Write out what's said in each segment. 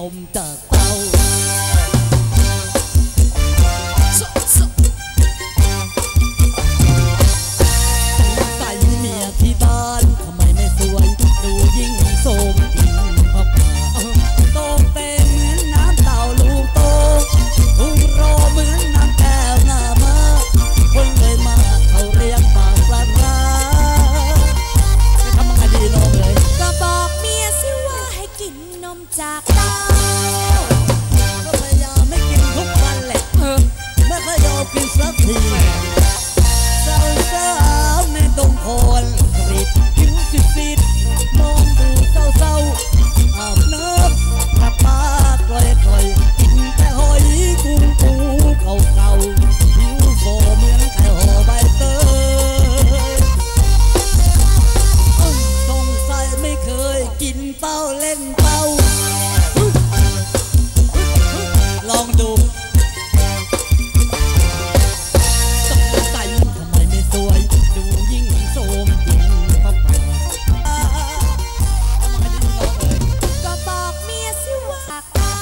ได้กินนาเล่นเป้าลองดูสงสัยทำไมไม่สวย ดูยิ่งโสมยิ่งพ่อป่าอ่าทำไมถึงน้องเอ่ยก็บอกเมียสิว่ากเต้า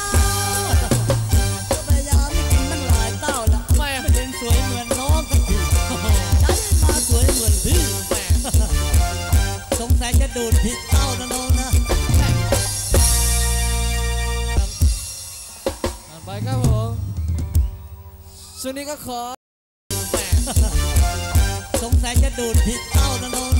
ก็พยายามไม่กินตั้งหลายเต้าละไม่เห็นสวยเหมือนน้องสักทีฉันมาสวยเหมือนพี่สงสัยจะดูดผิดเต้านะน้อง ครับผมช่วงนี้ก็ขอ สงสัยจะดูดผิดเต้านะน้อง